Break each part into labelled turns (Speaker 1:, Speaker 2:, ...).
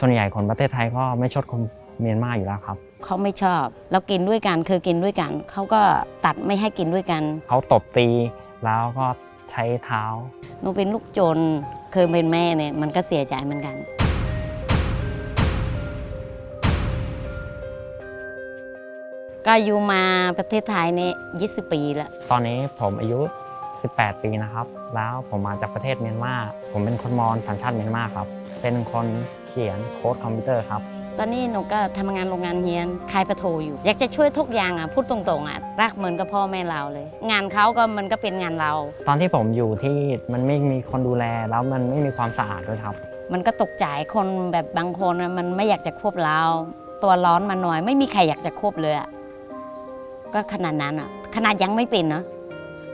Speaker 1: ส่วนใหญ่คนประเทศไทยก็ไม่ชดคนเมียนมาอยู่แล้วครับ
Speaker 2: เขาไม่ชอบเรากินด้วยกันคือกินด้วยกัน เขาก็ตัดไม่ให้กินด้วยกัน
Speaker 1: เขาตบตีแล้วก็ใช้เท้า
Speaker 2: หนูเป็นลูกจนเคยเป็นแม่เนี่ยมันก็เสียใจเหมือนกัน ก็อยู่มาประเทศไทยเนี่ย20 ปีแล้ว
Speaker 1: ตอนนี้ผมอายุ 18 ปีนะครับ แล้วผมมาจากประเทศเมียนมา ผมเป็นคนมอญสัญชาติเมียนมาครับ เป็นคนเขียนโค้ดคอมพิวเตอร์ครับ
Speaker 2: ตอนนี้หนูก็ทำงานโรงงานเฮียนขายปลาโทอยู่ อยากจะช่วยทุกอย่างอะพูดตรงๆอะรักเหมือนกับพ่อแม่เราเลย งานเขาก็มันก็เป็นงานเรา
Speaker 1: ตอนที่ผมอยู่ที่มันไม่มีคนดูแลแล้วมันไม่มีความสะอาดด้วยครับ
Speaker 2: มันก็ตกใจคนแบบบางคนน่ะมันไม่อยากจะควบเรา ตัวร้อนมาหน่อย ไม่มีใครอยากจะควบเลยอะก็ขนาดนั้นอะขนาดยังไม่เป็นเนาะ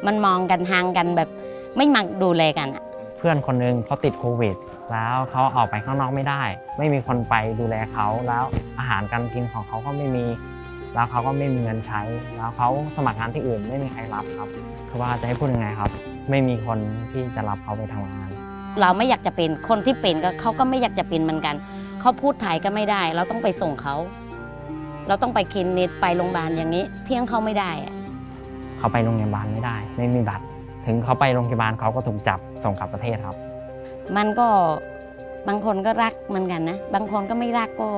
Speaker 2: มันมองกันห่างกันแบบไม่มักดูแลกันอะ
Speaker 1: เพื่อนคนหนึงเขาติดโควิด แล้วเขาออกไปข้างนอกไม่ได้ ไม่มีคนไปดูแลเขาแล้วอาหารการกินของเขาก็ไม่มี แล้วเขาก็ไม่มีเงินใช้ แล้วเขาสมัครงานที่อื่นไม่มีใครรับครับคือว่าจะให้พูดยังไงครับ ไม่มีคนที่จะรับเขาไปทำงาน
Speaker 2: เราไม่อยากจะเป็นคนที่เป็นก็เขาก็ไม่อยากจะเป็นเหมือนกันเขาพูดไทยก็ไม่ได้ เราต้องไปส่งเขาเราต้องไปคลินิกไปโรงพยาบาลอย่างนี้ เที่ยงเขาไม่ได้อะ
Speaker 1: เขาไปโรงพยาบาลไม่ได้ ไม่มีบัตร ถึงเขาไปโรงพยาบาลเขาก็ถูกจับส่งกลับประเทศครับ
Speaker 2: มันก็บางคนก็รักเหมือนกันนะ บางคนก็ไม่รักก็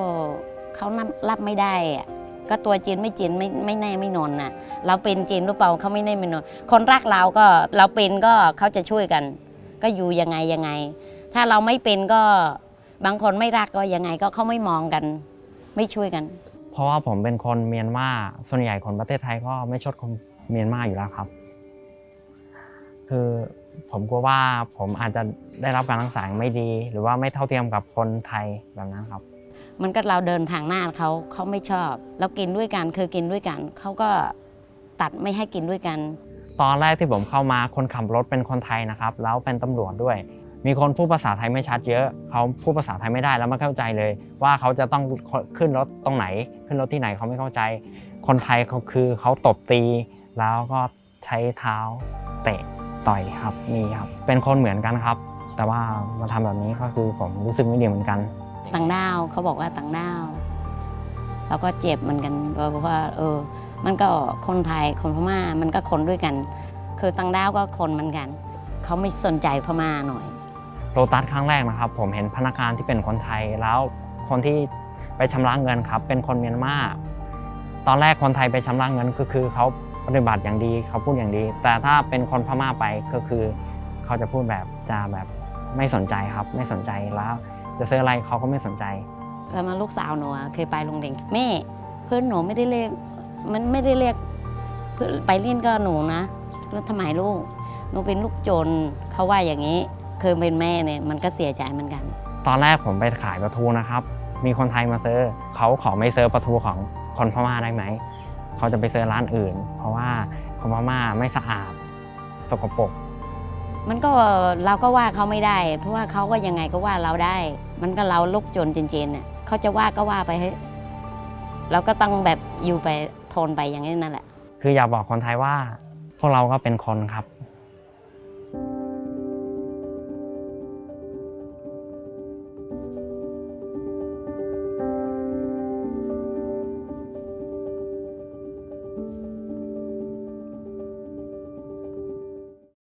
Speaker 2: เขานับรับไม่ได้อะก็ตัวจีนไม่จีนไม่ไม่แน่ไม่นอนนะเราเป็นจีนหรือเปล่าเขาไม่แน่ไม่นอน คนรักเราก็เราเป็นก็เขาจะช่วยกัน ก็อยู่ยังไงยังไง ถ้าเราไม่เป็นก็บางคนไม่รักก็ยังไงก็เขาไม่มองกัน ไม่ช่วยกัน
Speaker 1: เพราะว่าผมเป็นคนเมียนมาส่วนใหญ่คนประเทศไทยก็ไม่ชดคนเมียนมาอยู่แล้วครับ คือผมกลัวว่าผมอาจจะได้รับการรักษาไม่ดี หรือว่าไม่เท่าเทียมกับคนไทยแบบนั้นครับ
Speaker 2: มันก็เราเดินทางหน้าเขาเขาไม่ชอบเรากินด้วยกันคือกินด้วยกันเขาก็ตัดไม่ให้กินด้วยกัน
Speaker 1: ตอนแรกที่ผมเข้ามาคนขับรถเป็นคนไทยนะครับ แล้วเป็นตำรวจด้วย มีคนพูดภาษาไทยไม่ชัดเยอะเขาพูดภาษาไทยไม่ได้แล้วไม่เข้าใจเลย ว่าเขาจะต้องขึ้นรถตรงไหน ขึ้นรถที่ไหนเขาไม่เข้าใจ คนไทยเขาคือเขาตบตีแล้วก็ใช้เท้าเตะ ต่อยครับนี่ครับ เป็นคนเหมือนกันครับ แต่ว่ามาทำแบบนี้ก็คือผมรู้สึกไม่ดีเหมือนกัน
Speaker 2: ต่างด้าวเขาบอกว่าต่างด้าวเราก็เจ็บเหมือนกันเพราะว่า เออ มันก็คนไทยคนพม่ามันก็คนด้วยกัน คือต่างด้าวก็คนเหมือนกันเขาไม่สนใจพม่าหน่อย
Speaker 1: โลตัสครั้งแรกนะครับ ผมเห็นพนักงานที่เป็นคนไทยแล้วคนที่ไปชำระเงินครับ เป็นคนเมียนมาตอนแรกคนไทยไปชำระเงินก็คือเขา ปฏิบัติอย่างดีเขาพูดอย่างดี แต่ถ้าเป็นคนพม่าไปก็คือ เขาจะพูดแบบจะแบบไม่สนใจครับ ไม่สนใจแล้ว จะซื้ออะไรเขาก็ไม่สนใจ
Speaker 2: ก็มาลูกสาวหนูอะเคยไปโรงเรียนแม่เพื่อนหนูไม่ได้เรียกมันไม่ได้เรียกเพื่อนไปเรียนก็หนูนะแล้วทำไมลูกหนูเป็นลูกจนเขาว่าอย่างนี้เคยเป็นแม่เนี่ยมันก็เสียใจเหมือนกัน
Speaker 1: ตอนแรกผมไปขายปลาทูนะครับ มีคนไทยมาซื้อเขาขอไม่ซื้อปลาทูของคนพม่าได้ไหม เขาจะไปซื้อร้านอื่น เพราะว่าคนพม่าไม่สะอาดสกปรก
Speaker 2: มันก็เราก็ว่าเขาไม่ได้ เพราะว่าเขาก็ยังไงก็ว่าเราได้ มันก็เราลูกจนจริงๆเนี่ยเขาจะว่าก็ว่าไปให้เราก็ต้องแบบอยู่ไปทนไปอย่างนี้นั่นแหละ
Speaker 1: คืออยากบอกคนไทยว่า พวกเราก็เป็นคนครับ